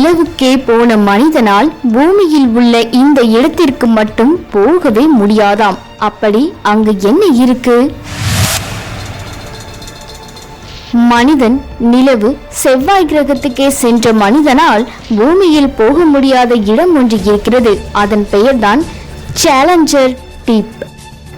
நிலவுக்கே போன மனிதனால் பூமியில் உள்ள இந்த இடத்திற்கு மட்டும் போகவே முடியாதாம். அப்படி அங்கு என்ன இருக்கு? மனிதன் நிலவு செவ்வாய் கிரகத்துக்கே சென்ற மனிதனால் பூமியில் போக முடியாத இடம் ஒன்று இருக்கிறது. அதன் பெயர்தான் சேலஞ்சர் டீப்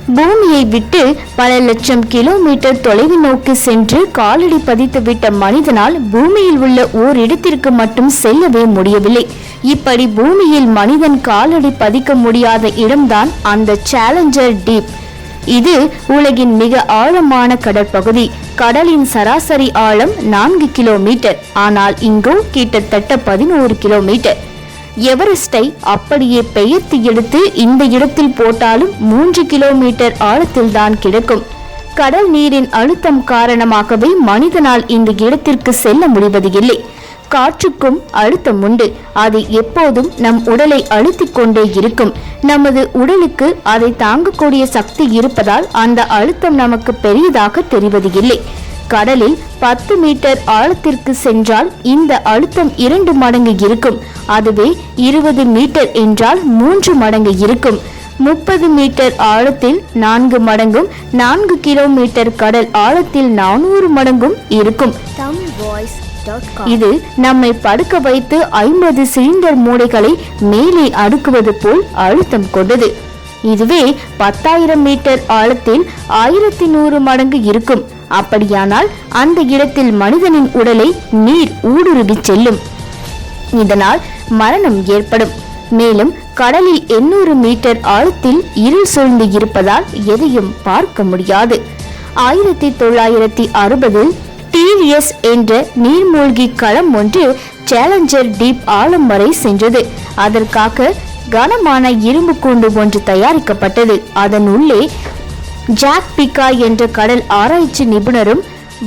பூமியை விட்டு பல லட்சம் கிலோமீட்டர் தொலைவு நோக்கி சென்று காலடி பதித்துவிட்ட மனிதனால் பூமியில் உள்ள ஓரிடத்திற்கு மட்டும் செல்லவே முடியவில்லை. இப்படி பூமியில் மனிதன் காலடி பதிக்க முடியாத இடம்தான் அந்த சேலஞ்சர் டீப் இது உலகின் மிக ஆழமான கடற்பகுதி. கடலின் சராசரி ஆழம் நான்கு கிலோமீட்டர். ஆனால் இங்கோ கிட்டத்தட்ட பதினோரு கிலோமீட்டர். எவரெஸ்டை அப்படியே பெயர்த்து எடுத்து இந்த இடத்தில் போட்டாலும் மூன்று கிலோமீட்டர் ஆழத்தில் தான் கிடக்கும். கடல் நீரின் அழுத்தம் காரணமாகவே மனிதனால் இந்த இடத்திற்கு செல்ல முடிவது இல்லை காற்றுக்கும் அழுத்தம் உண்டு. அது எப்போதும் நம் உடலை அழுத்திக் கொண்டே இருக்கும். நமது உடலுக்கு அதை தாங்கக்கூடிய சக்தி இருப்பதால் அந்த அழுத்தம் நமக்கு பெரியதாக தெரிவது இல்லை கடலில் பத்து மீட்டர் ஆழத்திற்கு சென்றால் இந்த அழுத்தம் இரண்டு மடங்கு இருக்கும். அதுவே இருபது மீட்டர் என்றால் மூன்று மடங்கு இருக்கும். முப்பது மீட்டர் ஆழத்தில் நான்கு மடங்கும் நான்கு கிலோமீட்டர் கடல் ஆழத்தில் நானூறு மடங்கும் இருக்கும். இது நம்மை படுக்க வைத்து ஐம்பது சிலிண்டர் மூடைகளை மேலே அடுக்குவது போல் அழுத்தம் கொண்டது. இதுவே பத்தாயிரம் மீட்டர் ஆழத்தில் ஆயிரத்தி நூறு மடங்கு இருக்கும். அப்படியானால் அந்த இடத்தில் மனிதனின் உடலை நீர் ஊடுருவி செல்லும். இதனால் மரணம் ஏற்படும். மேலும் கடலில் எண்ணூறு மீட்டர் ஆழத்தில் இருள் சூழ்ந்து இருப்பதால் எதையும் பார்க்க முடியாது. ஆயிரத்தி தொள்ளாயிரத்தி அறுபதில் டிவிஎஸ் என்ற நீர்மூழ்கி களம் ஒன்று சேலஞ்சர் டீப் ஆழம் வரை சென்றது. அதற்காக கனமான இரும்பு கூண்டு ஒன்று தயாரிக்கப்பட்டது. அதன் உள்ளே ஜாக் பிகா என்ற கடல் ஆராய்ச்சி நிபுணரும்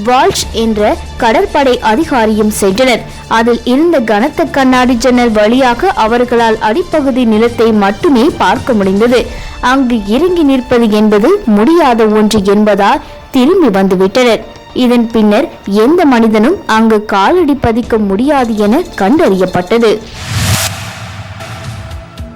வால்ஷ் என்ற கடற்படை அதிகாரியும் சென்றனர். அதில் இருந்த கனத்த கண்ணாடி ஜன்னல் வழியாக அவர்களால் அடிப்பகுதி நிலத்தை மட்டுமே பார்க்க முடிந்தது. அங்கு இறங்கி நிற்பது என்பது முடியாத ஒன்று என்பதால் திரும்பி வந்துவிட்டனர். இதன் பின்னர் எந்த மனிதனும் அங்கு காலடி பதிக்க முடியாது என கண்டறியப்பட்டது.